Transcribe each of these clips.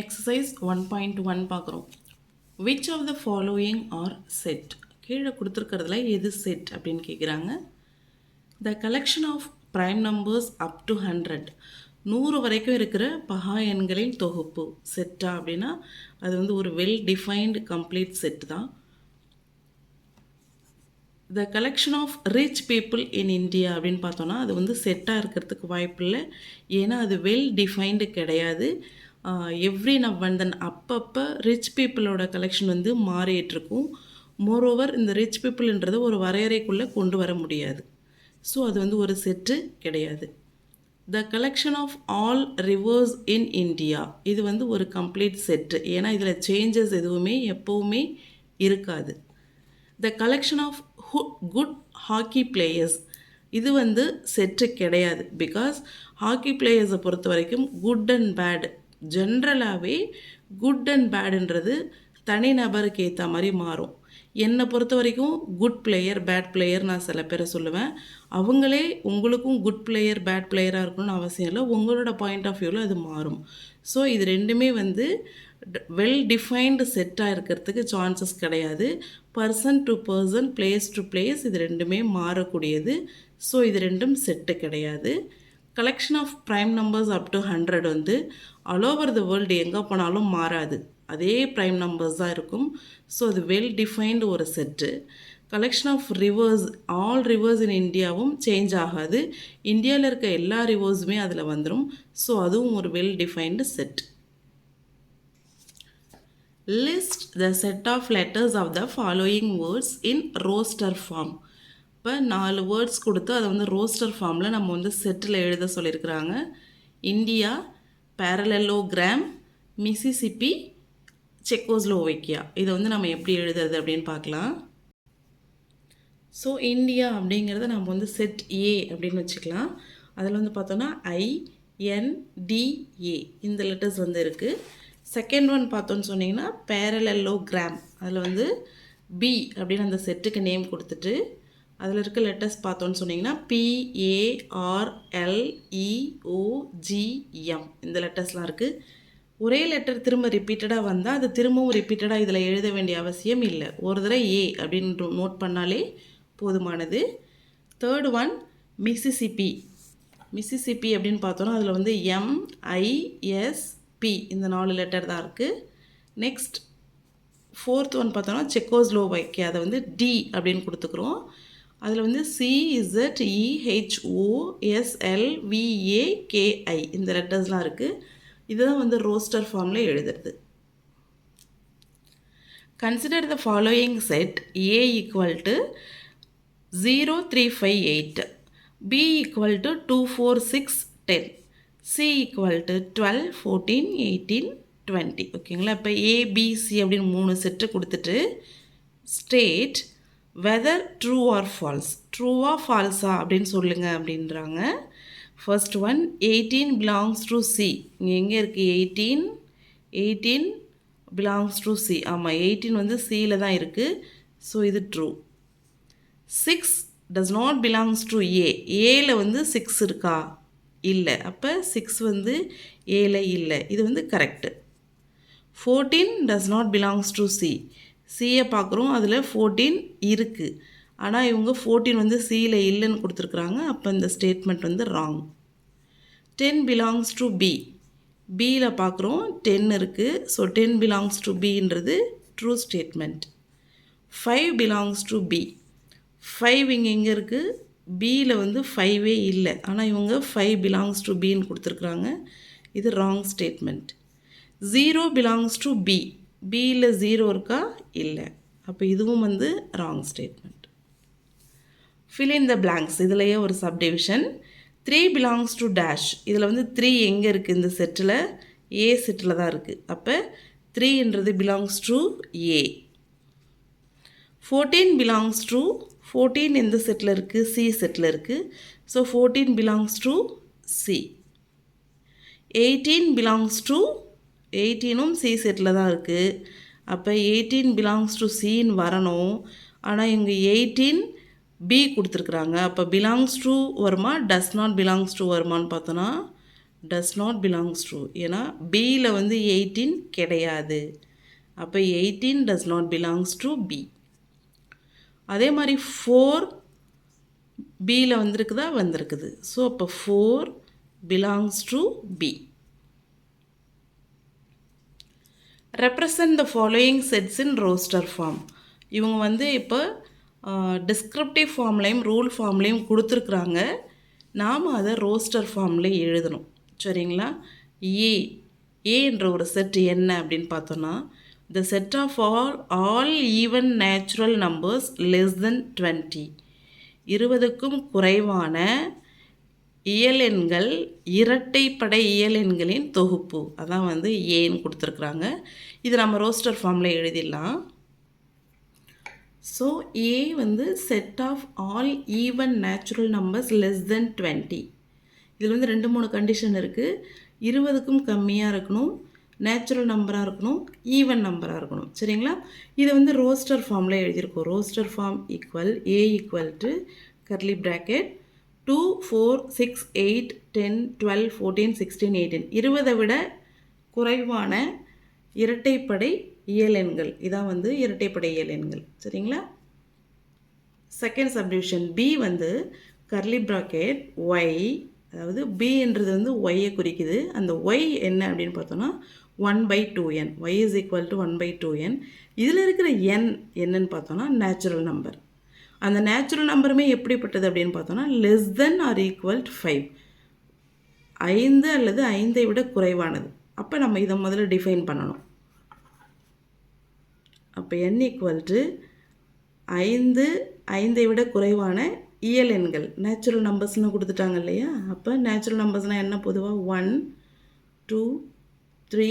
Exercise one point one பார்க்குறோம். Which of the following are set கீழே கொடுத்துருக்கிறதுல எது செட் அப்படின்னு கேட்குறாங்க the collection of prime numbers up to hundred நூறு வரைக்கும் இருக்கிற பகா எண்களின் தொகுப்பு செட்டா அப்படின்னா அது வந்து ஒரு வெல் டிஃபைன்டு கம்ப்ளீட் செட் தான். The collection of rich people in India அப்படின்னு பார்த்தோன்னா அது வந்து செட்டாக இருக்கிறதுக்கு வாய்ப்பு இல்லை ஏன்னா அது வெல் டிஃபைன்டு கிடையாது. எவ்ரி நவந்தன் அப்பப்போ ரிச் பீப்புளோட கலெக்ஷன் வந்து மாறிட்டுருக்கும். மோரோவர் இந்த ரிச் பீப்புள்ன்றது ஒரு வரையறைக்குள்ளே கொண்டு வர முடியாது. ஸோ அது வந்து ஒரு செட்டு கிடையாது. The collection of all rivers in India இது வந்து ஒரு கம்ப்ளீட் செட்டு ஏன்னா இதில் சேஞ்சஸ் எதுவுமே எப்போவுமே இருக்காது. The collection of good hockey players இது வந்து செட்டு கிடையாது. பிகாஸ் ஹாக்கி பிளேயர்ஸை பொறுத்த வரைக்கும் குட் அண்ட் பேட் ஜென்ரலாகவே குட் அண்ட் பேடுன்றது தனிநபருக்கு ஏற்ற மாதிரி மாறும். என்னை பொறுத்த வரைக்கும் குட் பிளேயர் பேட் பிளேயர் நான் சில பேரை சொல்லுவேன். அவங்களே உங்களுக்கும் குட் பிளேயர் பேட் பிளேயராக இருக்கணும்னு அவசியம் இல்லை. உங்களோட பாயிண்ட் ஆஃப் வியூவில் அது மாறும். ஸோ இது ரெண்டுமே வந்து வெல் டிஃபைன்டு செட்டாக இருக்கிறதுக்கு சான்சஸ் கிடையாது. Person to person place to place இது ரெண்டுமே மாறக்கூடியது. ஸோ இது ரெண்டும் செட்டு கிடையாது. Collection of prime numbers up to hundred வந்து ஆல் ஓவர் த வேர்ல்டு எங்கே போனாலும் மாறாது. அதே ப்ரைம் நம்பர்ஸ் தான் இருக்கும். ஸோ அது வெல் டிஃபைன்டு ஒரு set collection of rivers all rivers in இந்தியாவும் சேஞ்ச் ஆகாது. இந்தியாவில் இருக்க எல்லா ரிவர்ஸுமே அதில் வந்துடும் ஸோ அதுவும் ஒரு well defined set list the set of letters of the following words in roster form இப்போ நாலு வேர்ட்ஸ் கொடுத்து அதை வந்து ரோஸ்டர் ஃபார்மில் நம்ம வந்து செட்டில் எழுத சொல்லியிருக்கிறாங்க. இந்தியா பேரலலோகிராம் மிசிசிப்பி செக்கோஸ்லோவைக்கியா இதை வந்து நம்ம எப்படி எழுதுறது அப்படின்னு பார்க்கலாம். ஸோ இந்தியா அப்படிங்கிறத நம்ம வந்து செட் ஏ அப்படின்னு வச்சுக்கலாம். அதில் வந்து பார்த்தோன்னா ஐ என்டிஏ இந்த லெட்டர்ஸ் வந்து இருக்குது செகண்ட் ஒன் பார்த்தோன்னு சொன்னிங்கன்னா பேரலல்லோகிராம் அதில் வந்து பி அப்படின்னு அந்த செட்டுக்கு நேம் கொடுத்துட்டு அதில் இருக்க லெட்டர்ஸ் பார்த்தோன்னு சொன்னிங்கன்னா பிஏஆர்எல்இஓஜிஎம் இந்த லெட்டர்ஸ்லாம் இருக்குது ஒரே லெட்டர் திரும்ப ரிப்பீட்டடாக வந்தால் அது திரும்பவும் ரிப்பீட்டடாக இதில் எழுத வேண்டிய அவசியம் இல்லை. ஒரு தடவை ஏ அப்படின்னு நோட் பண்ணாலே போதுமானது. தேர்ட் ஒன் மிசிசிபி மிசிசிபி அப்படின்னு பார்த்தோன்னா அதில் வந்து எம்ஐஎஸ்பி இந்த நாலு லெட்டர் தான் இருக்குது நெக்ஸ்ட் ஃபோர்த் ஒன் பார்த்தோன்னா செக்கோஸ்லோவைக்கே அதை வந்து டி அப்படின்னு கொடுத்துக்குறோம். அதில் வந்து சிஇசட் இஹெச்ஓஎஸ்எல்விஏகேஐ இந்த லெட்டர்ஸ்லாம் இருக்குது இதுதான் வந்து ரோஸ்டர் ஃபார்மில் எழுதுறது. Consider the following set A equal to zero three five eight B equal to two four six ten C equal to twelve fourteen eighteen twenty ஓகேங்களா இப்போ ஏபிசி அப்படின்னு மூணு செட்டு கொடுத்துட்டு state whether true or false ட்ரூவா ஃபால்ஸா அப்படின்னு சொல்லுங்கள் அப்படின்றாங்க. First one eighteen belongs to C இங்கே எங்கே இருக்குது eighteen eighteen belongs to C ஆமாம் எயிட்டீன் வந்து சியில் தான் இருக்குது ஸோ இது true six does not belongs to A ஏல வந்து சிக்ஸ் இருக்கா? இல்லை. அப்போ சிக்ஸ் வந்து ஏல இல்லை. இது வந்து correct fourteen does not belongs to C C பார்க்குறோம் அதில் ஃபோர்டீன் இருக்குது ஆனால் இவங்க ஃபோர்டீன் வந்து சியில் இல்லைன்னு கொடுத்துருக்குறாங்க. அப்போ இந்த ஸ்டேட்மெண்ட் வந்து wrong ten belongs to B பியில் பார்க்குறோம் டென் இருக்குது so ten belongs to பின்றது true statement five belongs to B five இங்கே எங்கே இருக்குது பியில் வந்து ஃபைவே இல்லை. ஆனால் இவங்க ஃபைவ் பிலாங்ஸ் டு பின்னு கொடுத்துருக்குறாங்க. இது wrong statement zero belongs to B பியில் ஜீரோ இருக்கா? இல்லை. அப்போ இதுவும் வந்து wrong statement fill in the blanks இதுலேயே ஒரு subdivision three belongs to dash இதில் வந்து த்ரீ எங்கே இருக்குது இந்த செட்டில் ஏ செட்டில் தான் இருக்குது அப்போ த்ரீன்றது belongs to A fourteen belongs to fourteen எந்த செட்டில் இருக்குது சி செட்டில் இருக்குது so fourteen belongs to C eighteen belongs to எயிட்டீனும் C செட்டில் தான் இருக்குது அப்போ எயிட்டீன் பிலாங்ஸ் டு சின்னு வரணும். ஆனால் இங்கே எயிட்டீன் பி கொடுத்துருக்குறாங்க. அப்போ பிலாங்ஸ் டு வருமா டஸ் நாட் பிலாங்ஸ் டு வருமான்னு பார்த்தோன்னா டஸ் நாட் பிலாங்ஸ் டு ஏன்னா பியில் வந்து எயிட்டீன் கிடையாது. அப்போ eighteen does not belongs to B அதே மாதிரி ஃபோர் பியில் வந்திருக்குதா? வந்திருக்குது. ஸோ அப்போ four belongs to B represent the following sets in roster form இவங்க வந்து இப்போ டிஸ்கிரிப்டிவ் ஃபார்ம்லேயும் ரூல் ஃபார்ம்லேயும் கொடுத்துருக்குறாங்க. நாம் அதை ரோஸ்டர் ஃபார்மில் எழுதணும். சரிங்களா? ஏ ஏன்ற ஒரு செட் என்ன அப்படின்னு பார்த்தோன்னா the set of all all even natural numbers less than twenty இருபதுக்கும் குறைவான இயலெண்கள் இரட்டைப்படை இயலெண்களின் தொகுப்பு. அதான் வந்து ஏன்னு கொடுத்துருக்குறாங்க. இது நம்ம ரோஸ்டர் ஃபார்மில் எழுதிடலாம். ஸோ ஏ வந்து set of all even natural numbers less than twenty இதில் வந்து ரெண்டு மூணு கண்டிஷன் இருக்குது இருபதுக்கும் கம்மியாக இருக்கணும். நேச்சுரல் நம்பராக இருக்கணும். ஈவன் நம்பராக இருக்கணும். சரிங்களா? இதை வந்து ரோஸ்டர் ஃபார்மில் எழுதியிருக்கோம். Roster form equal A equal to curly bracket two four six eight ten twelve fourteen sixteen eighteen. இருபதை விட குறைவான இரட்டைப்படை இயலெண்கள் இதான் வந்து இரட்டைப்படை இயலெண்கள் சரிங்களா? செகண்ட் சப்டிவிஷன் பி வந்து கர்லி ப்ராக்கெட் ஒய் அதாவது பின்றது வந்து ஒய்யை குறிக்குது. அந்த ஒய் என்ன அப்படின்னு பார்த்தோன்னா one by two N Y is equal to one by two N இதில் இருக்கிற என் என்னன்னு பார்த்தோன்னா நேச்சுரல் நம்பர் அந்த நேச்சுரல் நம்பருமே எப்படிப்பட்டது அப்படின்னு பார்த்தோன்னா less than or equal to five ஐந்து அல்லது ஐந்தை விட குறைவானது. அப்போ நம்ம இதை முதல்ல டிஃபைன் பண்ணணும். அப்போ என் ஈக்குவல் டு ஐந்து ஐந்தை விட குறைவான இயல் எண்கள். நேச்சுரல் நம்பர்ஸ்னு கொடுத்துட்டாங்க இல்லையா? அப்போ நேச்சுரல் நம்பர்ஸ்னால் என்ன பொதுவாக one two three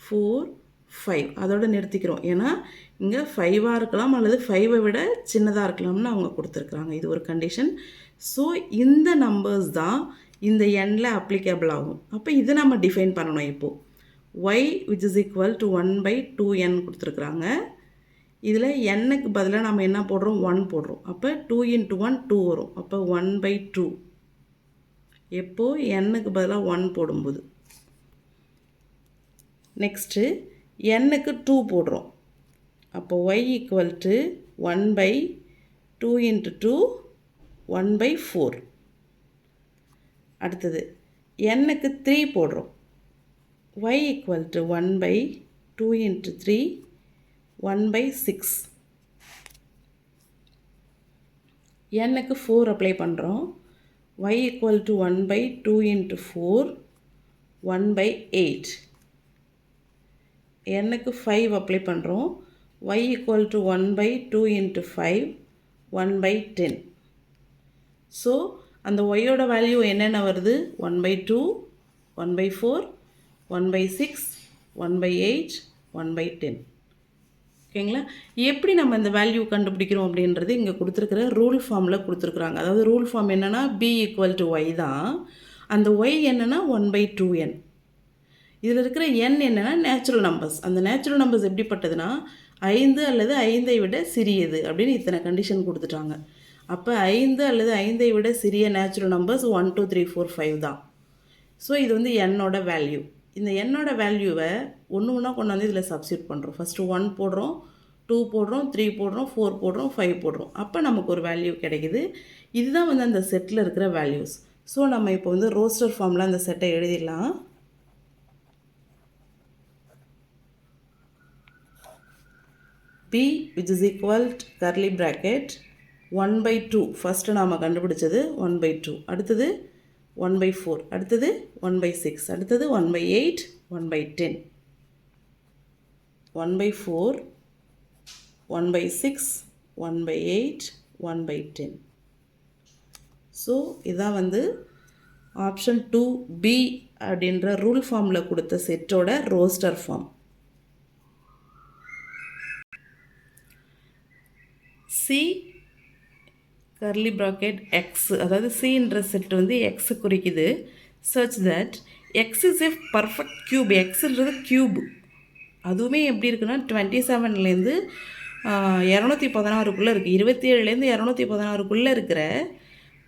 four five அதோடு நிறுத்திக்கிறோம். ஏன்னா இங்கே ஃபைவாக இருக்கலாம் அல்லது ஃபைவை விட சின்னதாக இருக்கலாம்னு அவங்க கொடுத்துருக்குறாங்க. இது ஒரு கண்டிஷன் ஸோ இந்த நம்பர்ஸ் தான் இந்த எண்ணில் அப்ளிகபிள் ஆகும். அப்போ இதை நம்ம டிஃபைன் பண்ணணும் இப்போது Y which is equal to one by two N கொடுத்துருக்குறாங்க. இதில் எண்ணுக்கு பதிலாக நம்ம என்ன போடுறோம்? ஒன் போடுறோம். அப்போ டூ இன்ட்டு ஒன் டூ வரும். அப்போ ஒன் பை டூ எப்போது எண்ணுக்கு பதிலாக ஒன் போடும்போது? நெக்ஸ்ட்டு எண்ணுக்கு டூ போடுறோம். அப்போ Y equal to one by two into two one by four அடுத்தது எண்ணுக்கு த்ரீ போடுறோம். Y equal to one by two into three one by six எண்ணுக்கு ஃபோர் அப்ளை பண்ணுறோம் Y equal to one by two into four one by eight எண்ணுக்கு five apply பண்ணுறோம் Y equal to one by two into five one by ten so அந்த ஒய்யோட value என்னென்ன வருது? One by two one by four one by six one by eight one by ten ஓகேங்களா எப்படி நம்ம இந்த வேல்யூ கண்டுபிடிக்கிறோம் அப்படின்றது இங்கே கொடுத்துருக்குற ரூல் ஃபார்மில் கொடுத்துருக்குறாங்க. அதாவது ரூல் ஃபார்ம் என்னென்னா பி ஈக்குவல் டு ஒய் தான். அந்த ஒய் என்னென்னா ஒன் பை டூ என் இதில் இருக்கிற எண் என்னென்னா நேச்சுரல் நம்பர்ஸ் அந்த நேச்சுரல் நம்பர்ஸ் எப்படிப்பட்டதுன்னா ஐந்து அல்லது ஐந்தை விட சிறியது அப்படின்னு இத்தனை கண்டிஷன் கொடுத்துட்டாங்க. அப்போ ஐந்து அல்லது ஐந்தை விட சிறிய natural numbers one two three four five தான். ஸோ இது வந்து எண்ணோட வேல்யூ இந்த எண்ணோட வேல்யூவை ஒன்று ஒன்றா கொண்டு வந்து இதில் சப்ஸ்டியூட் பண்ணுறோம் ஃபஸ்ட்டு ஒன் போடுறோம் டூ போடுறோம் த்ரீ போடுறோம் ஃபோர் போடுறோம் ஃபைவ் போடுறோம். அப்போ நமக்கு ஒரு வேல்யூ கிடைக்குது. இதுதான் வந்து அந்த செட்டில் இருக்கிற வேல்யூஸ் ஸோ நம்ம இப்போ வந்து ரோஸ்டர் ஃபார்மில் அந்த செட்டை எழுதிடலாம். B which is equal curly bracket one by two first நாம் கண்டுபிடிச்சது ஒன் பை டூ அடுத்தது ஒன் பை ஃபோர் அடுத்தது ஒன் பை சிக்ஸ் அடுத்தது one by eight one by ten one by four one by six one by eight one by ten so இதான் வந்து option two B அப்படின்ற rule ஃபார்மில் கொடுத்த செட்டோட roster form C curly bracket X அதாவது சின்ற set வந்து எக்ஸ் குறிக்குது. Search that X is a perfect cube எக்ஸுன்றது cube அதுவுமே எப்படி இருக்குன்னா டுவெண்ட்டி செவன்லேருந்து இரநூத்தி பதினாறுக்குள்ளே இருக்குது இருபத்தி ஏழுலேருந்து இரநூத்தி பதினாறுக்குள்ளே இருக்கிற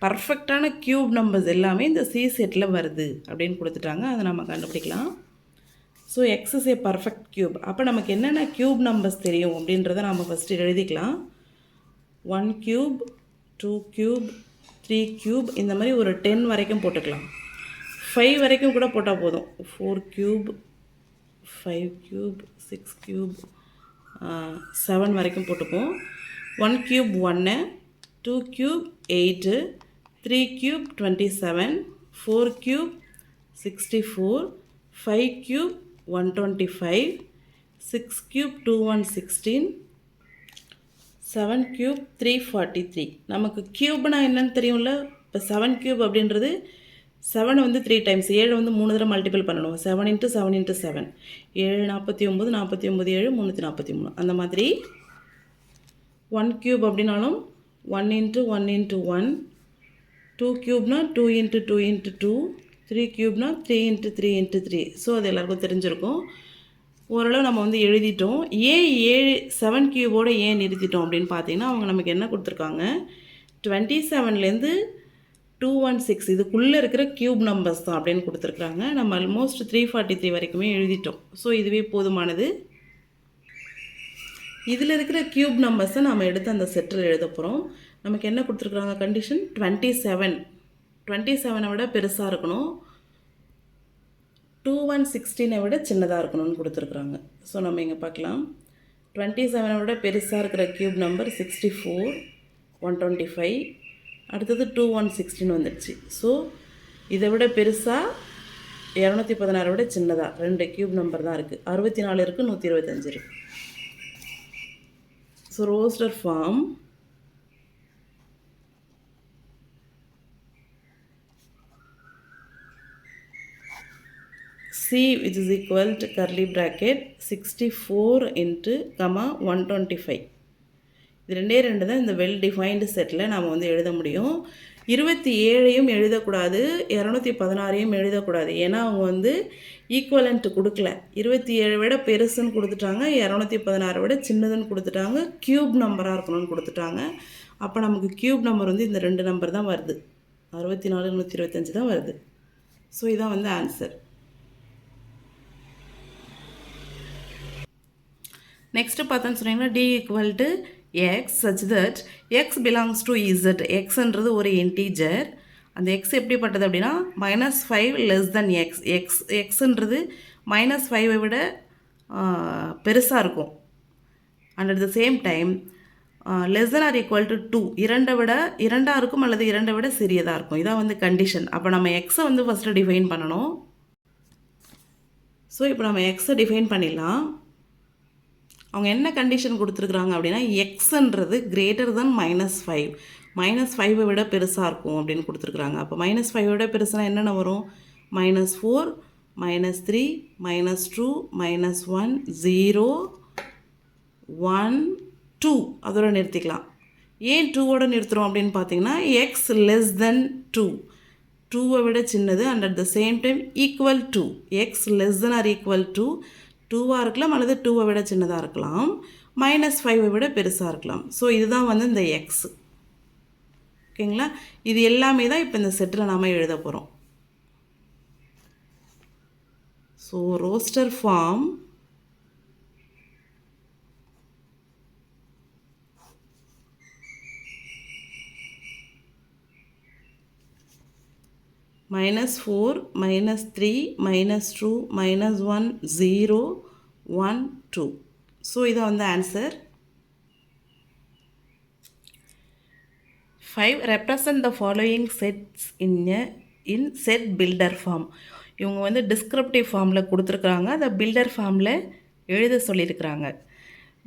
பர்ஃபெக்டான க்யூப் நம்பர்ஸ் எல்லாமே இந்த சி செட்டில் வருது அப்படின்னு கொடுத்துட்டாங்க. அதை நம்ம கண்டுபிடிக்கலாம். So X is a perfect cube அப்போ நமக்கு என்னென்ன க்யூப் நம்பர்ஸ் தெரியும் அப்படின்றத நம்ம ஃபஸ்ட்டு எழுதிக்கலாம். One cube two cube three cube இந்த மாதிரி ஒரு டென் வரைக்கும் போட்டுக்கலாம். ஃபைவ் வரைக்கும் கூட போட்டால் போதும். Four cube five cube six cube seven வரைக்கும் போட்டுப்போம். ஒன் க்யூப் ஒன்று two cube eight three cube twenty seven four cube sixty four five cube one twenty five six cube two one sixteen seven cube three forty three நமக்கு க்யூப்னா என்னன்னு தெரியும்ல? இப்போ seven cube அப்படின்றது seven வந்து three times ஏழு வந்து மூணு தடவை மல்டிபிள் பண்ணணும். Seven into seven into seven ஏழு நாற்பத்தி ஒம்பது நாற்பத்தி ஒம்பது ஏழு முந்நூற்றி நாற்பத்தி மூணு. அந்த மாதிரி ஒன் க்யூப் அப்படின்னாலும் one into one into one two க்யூப்னா two into two into two three க்யூப்னா three into three into three so அது எல்லாருக்கும் தெரிஞ்சிருக்கும். ஓரளவு நம்ம வந்து எழுதிட்டோம். ஏன் ஏழு செவன் கியூபோடு ஏன் நிறுத்திட்டோம் அப்படின்னு பார்த்தீங்கன்னா அவங்க நமக்கு என்ன கொடுத்துருக்காங்க? டுவெண்ட்டி செவன்லேருந்து டூ ஒன் சிக்ஸ் இதுக்குள்ளே இருக்கிற க்யூப் நம்பர்ஸ் தான் அப்படின்னு கொடுத்துருக்குறாங்க. நம்ம ஆல்மோஸ்ட் த்ரீ ஃபார்ட்டி த்ரீ வரைக்குமே எழுதிட்டோம். ஸோ இதுவே போதுமானது. இதில் இருக்கிற க்யூப் நம்பர்ஸை நம்ம எடுத்து அந்த செட்டில் எழுத போகிறோம் நமக்கு என்ன கொடுத்துருக்குறாங்க கண்டிஷன் டுவெண்ட்டி செவன் டுவெண்ட்டி செவனை விட பெருசாக இருக்கணும். டூ ஒன் சிக்ஸ்டீனை விட சின்னதாக இருக்கணும்னு கொடுத்துருக்குறாங்க. ஸோ நம்ம இங்கே பார்க்கலாம். டுவெண்ட்டி செவனை விட பெருசாக இருக்கிற cube number sixty four one twenty five அடுத்தது டூ ஒன் சிக்ஸ்டின் வந்துடுச்சு. ஸோ இதை விட பெருசாக இரநூத்தி பதினாறை விட சின்னதாக ரெண்டு க்யூப் நம்பர் தான் இருக்குது அறுபத்தி நாலு இருக்குது நூற்றி இருபத்தஞ்சு இருக்குது so roster form C which is equal to curly bracket sixty four into comma one twenty five இது ரெண்டே ரெண்டு தான் இந்த வெல் டிஃபைன்டு செட்டில் நாம் வந்து எழுத முடியும். இருபத்தி ஏழையும் எழுதக்கூடாது இரநூத்தி பதினாறையும் எழுதக்கூடாது. ஏன்னா அவங்க வந்து ஈக்குவலண்ட் கொடுக்கல. இருபத்தி ஏழை விட பெருசுன்னு கொடுத்துட்டாங்க இரநூத்தி பதினாறை விட சின்னதுன்னு கொடுத்துட்டாங்க க்யூப் நம்பராக இருக்கணும்னு கொடுத்துட்டாங்க. அப்போ நமக்கு க்யூப் நம்பர் வந்து இந்த ரெண்டு நம்பர் தான் வருது. அறுபத்தி நாலு நூற்றி இருபத்தஞ்சி தான் வருது. ஸோ இதான் வந்து ஆன்சர் நெக்ஸ்ட்டு பார்த்தோன்னு சொன்னீங்கன்னா T equal to x such that x belongs to Z எக்ஸ்ன்றது ஒரு இன்டீஜர் அந்த எக்ஸ் எப்படிப்பட்டது அப்படின்னா minus five less than x x எக்ஸுன்றது minus ஃபைவை விட பெருசாக இருக்கும். And at the same time less than or equal to two இரண்டை விட இரண்டாக இருக்கும் அல்லது இரண்டை விட சிறியதாக இருக்கும். இதான் வந்து கண்டிஷன் அப்போ நம்ம எக்ஸை வந்து ஃபஸ்ட்டு டிஃபைன் பண்ணணும். ஸோ இப்போ நம்ம எக்ஸை டிஃபைன் பண்ணிடலாம். அவங்க என்ன கண்டிஷன் கொடுத்துருக்குறாங்க அப்படின்னா எக்ஸ்ன்றது greater than minus five minus ஃபைவை விட பெருசாக இருக்கும் அப்படின்னு கொடுத்துருக்குறாங்க. அப்போ மைனஸ் ஃபைவை விட பெருசுனால் என்னென்ன வரும்? Minus four minus three minus two minus one zero one two அதோட நிறுத்திக்கலாம். ஏன் டூவோட நிறுத்துகிறோம் அப்படின்னு பார்த்தீங்கன்னா எக்ஸ் லெஸ் தென் டூ டூவை விட சின்னது and at the same time equal to x less than or equal to டூவாக இருக்கலாம் அல்லது டூவை விட சின்னதாக இருக்கலாம். மைனஸ் ஃபைவை விட பெருசாக இருக்கலாம். ஸோ இதுதான் வந்து இந்த எக்ஸ் ஓகேங்களா? இது எல்லாமே தான் இப்போ இந்த செட்டில் நாம் எழுத போகிறோம் so roster form minus four minus three minus two minus one zero one two so இது வந்து answer five represent the following sets in in set builder form இவங்க வந்து டிஸ்கிரிப்டிவ் ஃபார்மில் கொடுத்துருக்குறாங்க. அந்த பில்டர் ஃபார்மில் எழுத சொல்லியிருக்கிறாங்க.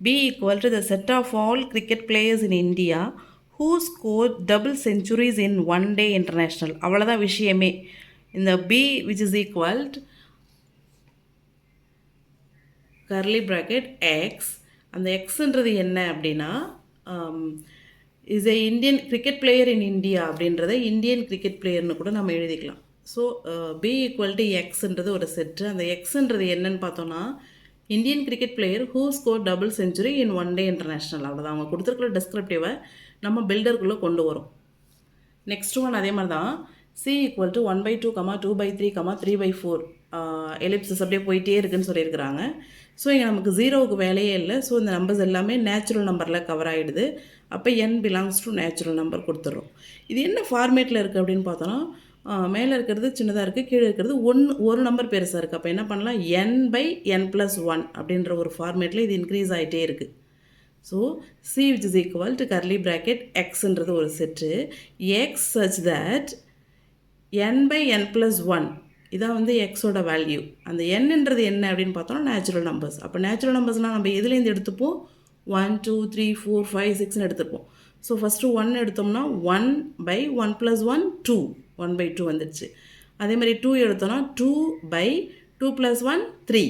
B equal to the set of all cricket players in India who score double centuries in one day international அவ்வளோதான் விஷயமே. இந்த B which is equal to curly bracket x அந்த எக்ஸுன்றது என்ன அப்படின்னா is a Indian cricket player in India அப்படின்றத Indian cricket பிளேயர்னு கூட நம்ம எழுதிக்கலாம். ஸோ பி ஈக்குவல் டு எக்ஸுன்றது ஒரு செட்டு அந்த எக்ஸுன்றது என்னன்னு பார்த்தோன்னா Indian cricket player who score double century in one day international அவ்வளோதான் அவங்க கொடுத்துருக்குற டெஸ்கிரிப்டிவை நம்ம பில்டருக்குள்ளே கொண்டு வரோம். நெக்ஸ்ட் ஒன் அதே மாதிரி தான் C equal to one by two comma two by three comma three by four ellipsis அப்படியே போயிட்டே இருக்குன்னு சொல்லியிருக்கிறாங்க. ஸோ இங்கே நமக்கு ஜீரோவுக்கு வேலையே இல்லை. ஸோ இந்த நம்பர்ஸ் எல்லாமே நேச்சுரல் நம்பரில் கவர் ஆகிடுது அப்போ n belongs to natural number கொடுத்துட்றோம் இது என்ன ஃபார்மேட்டில் இருக்குது அப்படின்னு பார்த்தோன்னா மேலே இருக்கிறது சின்னதாக இருக்குது கீழே இருக்கிறது ஒன்று ஒரு நம்பர் பெருசாக இருக்குது அப்போ என்ன பண்ணலாம்? N by n plus one அப்படின்ற ஒரு ஃபார்மேட்டில் இது இன்க்ரீஸ் ஆகிட்டே இருக்குது so C which is equal to curly bracket எக்ஸ்ன்றது ஒரு set. X such that n by n plus one இதான் வந்து எக்ஸோட வேல்யூ அந்த என்னன்றது என்ன அப்படின்னு பார்த்தோம்னா நேச்சுரல் நம்பர்ஸ் அப்போ நேச்சுரல் நம்பர்ஸ்னால் நம்ம எதுலேருந்து எடுத்துப்போம்? One two three four five சிக்ஸ்னு எடுத்துப்போம். ஸோ ஃபஸ்ட்டு ஒன் எடுத்தோம்னா one by one plus one two one by two வந்துடுச்சு. அதே மாதிரி டூ எடுத்தோம்னா two by two plus one three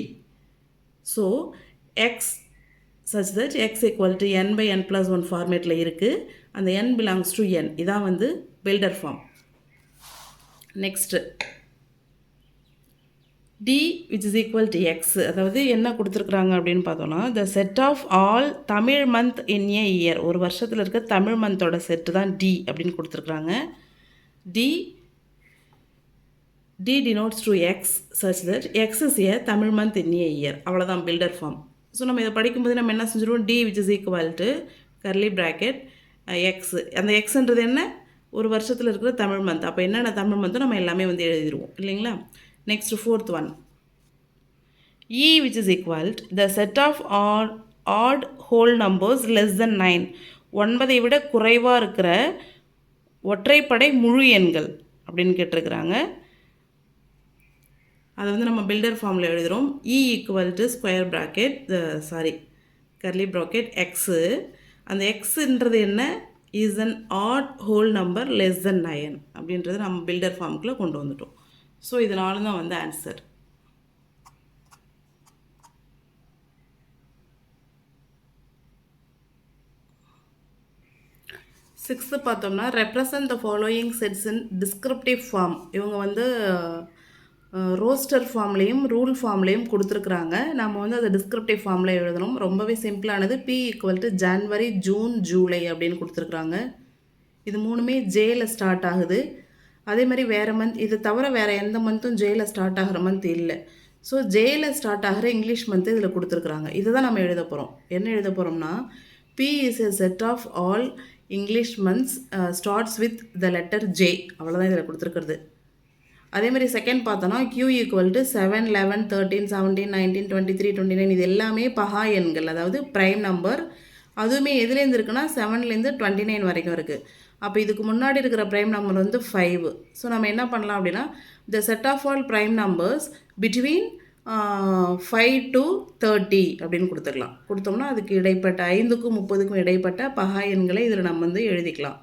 so X such that X equal to N by N plus one ஃபார்மேட்டில் இருக்குது அந்த என் belongs to என் இதான் வந்து builder form next D which is equal to X அதாவது என்ன கொடுத்துருக்குறாங்க அப்படின்னு பார்த்தோன்னா the set of all Tamil month in a year ஒரு வருஷத்தில் இருக்க தமிழ் மந்தோட செட்டு தான் டி அப்படின்னு கொடுத்துருக்குறாங்க. T T denotes to X such that X is a Tamil month in a year அவ்வளோதான் பில்டர் ஃபார்ம் ஸோ நம்ம இதை படிக்கும்போது நம்ம என்ன செஞ்சிருவோம்? D which is equal to curly bracket X அந்த எக்ஸ்ன்றது என்ன? ஒரு வருஷத்தில் இருக்கிற தமிழ் மந்த் அப்போ என்னென்ன தமிழ் மந்தோ நம்ம எல்லாமே வந்து எழுதிடுவோம் இல்லைங்களா? Next fourth one E which is equal the set of odd odd whole numbers less than nine ஒன்பதை விட குறைவாக இருக்கிற ஒற்றைப்படை முழு எண்கள் அப்படின்னு கேட்டிருக்கிறாங்க. அதை வந்து நம்ம பில்டர் ஃபார்மில் எழுதுகிறோம் E equal to square bracket sorry curly bracket x அந்த எக்ஸுன்றது என்ன? Is an odd whole number less than nine அப்படின்றத நம்ம பில்டர் ஃபார்முக்குள்ளே கொண்டு வந்துட்டோம். ஸோ இதனால தான் வந்து ஆன்சர் சிக்ஸ்த்து பார்த்தோம்னா represent the following sets in descriptive form இவங்க வந்து ரோஸ்டர் ஃபார்ம்லேயும் ரூல் ஃபார்ம்லேயும் கொடுத்துருக்குறாங்க. நம்ம வந்து அதை டிஸ்கிரிப்டிவ் ஃபார்மில் எழுதணும். ரொம்பவே சிம்பிளானது P equal to January June July அப்படின்னு கொடுத்துருக்குறாங்க. இது மூணுமே ஜேயில் ஸ்டார்ட் ஆகுது. அதே மாதிரி வேறு மந்த் இது தவிர வேறு எந்த மந்த்தும் ஜேயில் ஸ்டார்ட் ஆகிற மந்த் இல்லை. ஸோ ஜேயில் ஸ்டார்ட் ஆகிற இங்கிலீஷ் மந்த்து இதில் கொடுத்துருக்குறாங்க. இதை தான் நம்ம எழுத போகிறோம் என்ன எழுத போகிறோம்னா P is a set of all English months starts with the letter J அவ்வளோதான் இதில் கொடுத்துருக்குறது. அதே மாதிரி செகண்ட் பார்த்தோன்னா Q equal to seven eleven thirteen seventeen nineteen twenty three twenty nine இது எல்லாமே பகா எண்கள். அதாவது ப்ரைம் நம்பர் அதுவுமே எதுலேருந்து இருக்குன்னா செவன்லேருந்து டுவெண்ட்டி நைன் வரைக்கும் இருக்குது அப்போ இதுக்கு முன்னாடி இருக்கிற ப்ரைம் நம்பர் வந்து ஃபைவ் ஸோ நம்ம என்ன பண்ணலாம் அப்படின்னா the set of all prime numbers between five to thirty அப்படின்னு கொடுத்துக்கலாம் கொடுத்தோம்னா அதுக்கு இடைப்பட்ட ஐந்துக்கும் முப்பதுக்கும் இடைப்பட்ட பகா எண்களை இதில் நம்ம வந்து எழுதிக்கலாம்.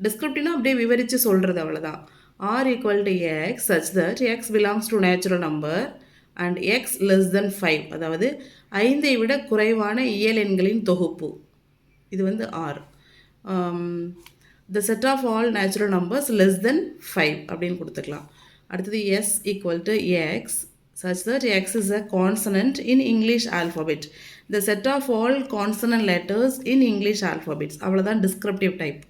டிஸ்கிரிப்டிவ்னா அப்படியே விவரித்து சொல்கிறது அவ்வளோதான் R equal to x such that x belongs to natural number and x less than five அதாவது ஐந்தை விட குறைவான இயல் எண்களின் தொகுப்பு. இது வந்து R the set of all natural numbers less than five அப்படின்னு கொடுத்துக்கலாம். அடுத்தது S equal to x such that x is a consonant in English alphabet. The set of all consonant letters in English alphabets. அவ்வளோதான் descriptive type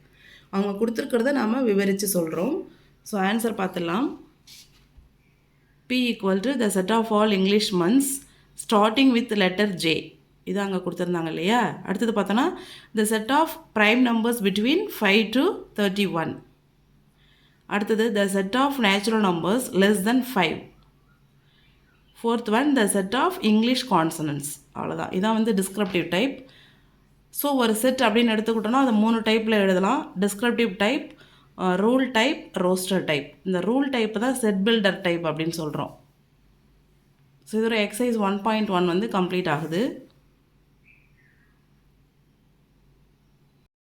அவங்க கொடுத்துருக்கிறத நாம் விவரித்து சொல்கிறோம் so answer பார்த்துடலாம் P equal to the set of all English months starting with letter J இது அங்கே கொடுத்துருந்தாங்க இல்லையா? அடுத்தது பார்த்தோன்னா the set of prime numbers between five to thirty one அடுத்தது the set of natural numbers less than five fourth one the set of English consonants அவ்வளோதான் இதான் வந்து டிஸ்கிரிப்டிவ் டைப் ஸோ ஒரு செட் அப்படின்னு எடுத்துக்கிட்டோன்னா அது மூணு டைப்பில் எழுதலாம். Descriptive type rule type roster type இந்த ரூல் டைப் தான் செட் பில்டர் டைப் அப்படின்னு சொல்கிறோம் ஸோ இதோட எக்ஸசைஸ் ஒன் பாயிண்ட் ஒன் வந்து கம்ப்ளீட் ஆகுது.